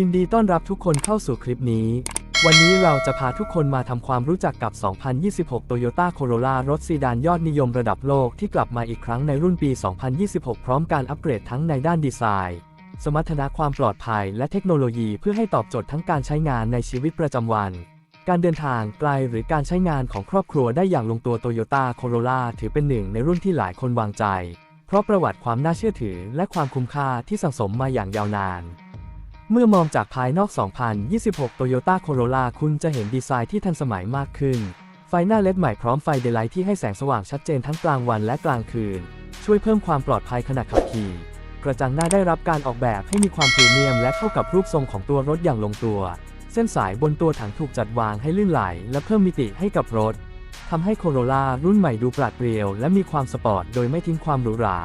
ยินดีต้อนรับทุกคนเข้าสู่คลิปนี้ วันนี้เราจะพาทุกคนมาทำความรู้จักกับ 2026 Toyota Corolla รถซีดานยอดนิยมระดับโลกที่กลับมาอีกครั้งในรุ่นปี 2026 พร้อมการอัปเกรดทั้งในด้านดีไซน์ สมรรถนะความปลอดภัยและเทคโนโลยีเพื่อให้ตอบโจทย์ทั้งการใช้งานในชีวิตประจำวัน การเดินทางไกลหรือการใช้งานของครอบครัวได้อย่างลงตัว Toyota Corolla ถือเป็นหนึ่งในรุ่นที่หลายคนวางใจ เพราะประวัติความน่าเชื่อถือและความคุ้มค่าที่สั่งสมมาอย่างยาวนาน เมื่อมองจากภายนอก 2026 Toyota Corolla คุณจะเห็นดีไซน์ที่ทันสมัยมากขึ้น ไฟหน้าเลดใหม่พร้อมไฟเดย์ไลท์ที่ให้แสงสว่างชัดเจนทั้งกลางวันและกลางคืน ช่วยเพิ่มความปลอดภัยขณะขับขี่ กระจังหน้าได้รับการออกแบบให้มีความพรีเมียมและเข้ากับรูปทรงของตัวรถอย่างลงตัว เส้นสายบนตัวถังถูกจัดวางให้ลื่นไหล และเพิ่มมิติให้กับรถทำให้ Corolla รุ่นใหม่ดูปราดเปรียว และมีความสปอร์ตโดยไม่ทิ้งความหรูหรา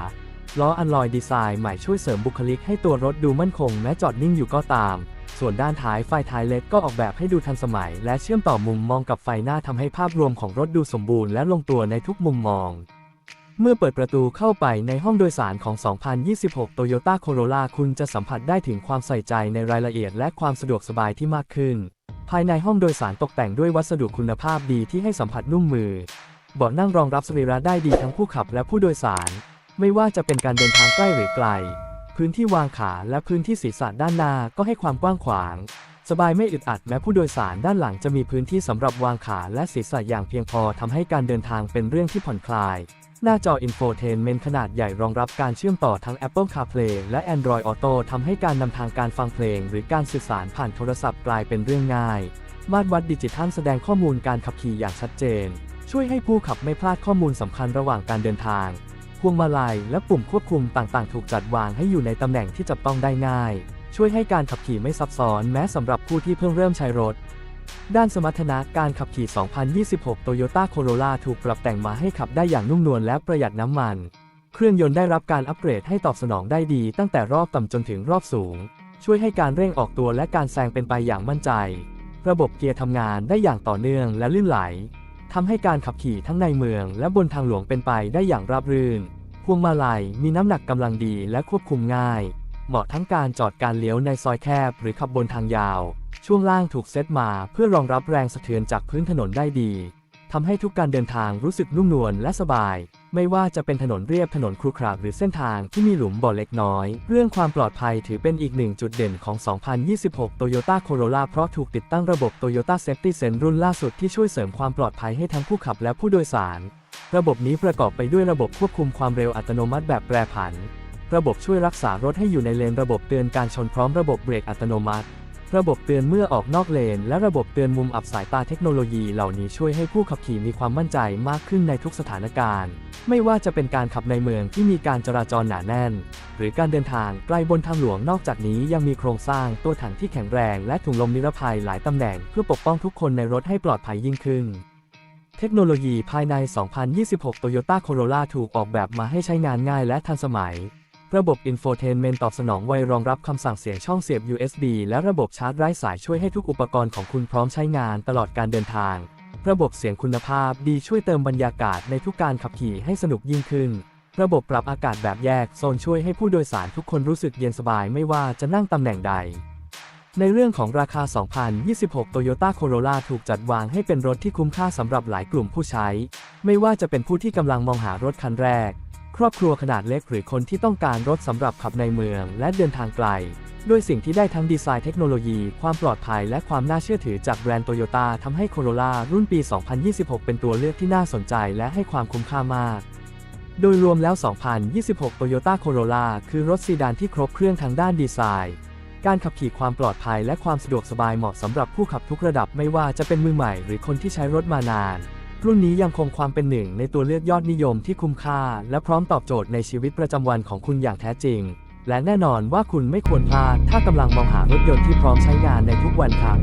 ล้ออันลอยดีไซน์ใหม่ช่วยเสริมบุคลิกให้ตัวรถดูมั่นคงแม้จอดนิ่งอยู่ก็ตาม ส่วนด้านท้ายไฟท้ายเลดก็ออกแบบให้ดูทันสมัย และเชื่อมต่อมุมมองกับไฟหน้าทำให้ภาพรวมของรถดูสมบูรณ์และลงตัวในทุกมุมมอง เมื่อเปิดประตูเข้าไปในห้องโดยสารของ 2026 Toyota Corolla คุณจะสัมผัสได้ถึงความใส่ใจในรายละเอียดและความสะดวกสบายที่มากขึ้น ภายในห้องโดยสารตกแต่งด้วยวัสดุคุณภาพดีที่ให้สัมผัสนุ่มมือเบาะนั่งรองรับสรีระได้ดีทั้งผู้ขับและผู้โดยสาร ไม่ว่าจะเป็นการเดินทางใกล้หรือไกล พื้นที่วางขาและพื้นที่ศีรษะด้านหน้าก็ให้ความกว้างขวาง สบายไม่อึดอัดแม้ผู้โดยสารด้านหลังจะมีพื้นที่สำหรับวางขาและศีรษะอย่างเพียงพอทำให้การเดินทางเป็นเรื่องที่ผ่อนคลาย หน้าจอ Infotainment ขนาดใหญ่รองรับการเชื่อมต่อทั้ง Apple CarPlay และ Android Auto ทำให้การนำทางการฟังเพลง หรือการสื่อสารผ่านโทรศัพท์กลายเป็นเรื่องง่าย มาตรวัดดิจิทัลแสดงข้อมูลการขับขี่อย่างชัดเจน ช่วยให้ผู้ขับไม่พลาดข้อมูลสำคัญระหว่างการเดินทาง พวงมาลัยและปุ่มควบคุมต่างๆ ถูกจัดวางให้อยู่ในตำแหน่งที่จับต้องได้ง่าย ช่วยให้การขับขี่ไม่ซับซ้อนแม้สำหรับผู้ที่เพิ่งเริ่มใช้รถ ด้านสมรรถนะการขับขี่ 2026 Toyota Corolla ถูกปรับแต่งมาให้ขับได้อย่างนุ่มนวลและประหยัดน้ำมัน เครื่องยนต์ได้รับการอัปเกรดให้ตอบสนองได้ดีตั้งแต่รอบต่ำจนถึงรอบสูง ช่วยให้การเร่งออกตัวและการแซงเป็นไปอย่างมั่นใจ ระบบเกียร์ทำงานได้อย่างต่อเนื่องและลื่นไหล ทำให้การขับขี่ทั้งในเมืองและบนทางหลวงเป็นไปได้อย่างราบรื่น พวงมาลัยมีน้ำหนักกำลังดีและควบคุมง่าย เหมาะทั้งการจอดการเลี้ยวในซอยแคบหรือขับบนทางยาว ช่วงล่างถูกเซตมาเพื่อรองรับแรงสะเทือนจากพื้นถนนได้ดี ทำให้ทุกการเดินทางรู้สึกนุ่มนวลและสบาย ไม่ว่าจะเป็นถนนเรียบถนนครุขระหรือเส้นทางที่มีหลุมบ่อเล็กน้อย เรื่องความปลอดภัยถือเป็นอีกหนึ่งจุดเด่นของ 2026 Toyota Corolla เพราะถูกติดตั้งระบบ Toyota Safety Sense รุ่นล่าสุดที่ช่วยเสริมความปลอดภัยให้ทั้งผู้ขับและผู้โดยสาร ระบบนี้ประกอบไปด้วยระบบควบคุมความเร็วอัตโนมัติแบบแปรผัน ระบบช่วยรักษารถให้อยู่ในเลนระบบเตือนการชนพร้อมระบบเบรกอัตโนมัติ ระบบเตือนเมื่อออกนอกเลน และระบบเตือนมุมอับสายตาเทคโนโลยีเหล่านี้ช่วยให้ผู้ขับขี่มีความมั่นใจมากขึ้นในทุกสถานการณ์ ไม่ว่าจะเป็นการขับในเมืองที่มีการจราจรหนาแน่น หรือการเดินทางไกลบนทางหลวงนอกจากนี้ยังมีโครงสร้างตัวถังที่แข็งแรงและถุงลมนิรภัยหลายตำแหน่งเพื่อปกป้องทุกคนในรถให้ปลอดภัยยิ่งขึ้นเทคโนโลยีภายใน 2026 Toyota Corolla ถูกออกแบบมาให้ใช้งานง่ายและทันสมัย ระบบ Infotainment ตอบสนองไวรองรับคำสั่งเสียงช่องเสียบ USB และระบบชาร์จไร้สายช่วยให้ทุกอุปกรณ์ของคุณพร้อมใช้งานตลอดการเดินทาง ระบบเสียงคุณภาพดีช่วยเติมบรรยากาศในทุกการขับขี่ให้สนุกยิ่งขึ้น ระบบปรับอากาศแบบแยกโซนช่วยให้ผู้โดยสารทุกคนรู้สึกเย็นสบายไม่ว่าจะนั่งตำแหน่งใดในเรื่องของราคา 2026 Toyota Corolla ถูกจัดวางให้เป็นรถที่คุ้มค่าสำหรับหลายกลุ่มผู้ใช้ ไม่ว่าจะเป็นผู้ที่กำลังมองหารถคันแรก ครอบครัวขนาดเล็กหรือคนที่ต้องการรถสำหรับขับในเมืองและเดินทางไกล ด้วยสิ่งที่ได้ทั้งดีไซน์เทคโนโลยี ความปลอดภัยและความน่าเชื่อถือจากแบรนด์โตโยต้าทำให้ Corolla รุ่นปี 2026 เป็นตัวเลือกที่น่าสนใจและให้ความคุ้มค่ามาก โดยรวมแล้ว 2026 Toyota Corolla คือรถซีดานที่ครบเครื่องทางด้านดีไซน์การขับขี่ความปลอดภัยและความสะดวกสบายเหมาะสำหรับผู้ขับทุกระดับไม่ว่าจะเป็นมือใหม่หรือคนที่ใช้รถมานาน รุ่นนี้ยังคงความเป็นหนึ่งในตัวเลือกยอดนิยมที่คุ้มค่า และพร้อมตอบโจทย์ในชีวิตประจำวันของคุณอย่างแท้จริง และแน่นอนว่าคุณไม่ควรพลาดถ้ากำลังมองหารถยนต์ที่พร้อมใช้งานในทุกวันครับ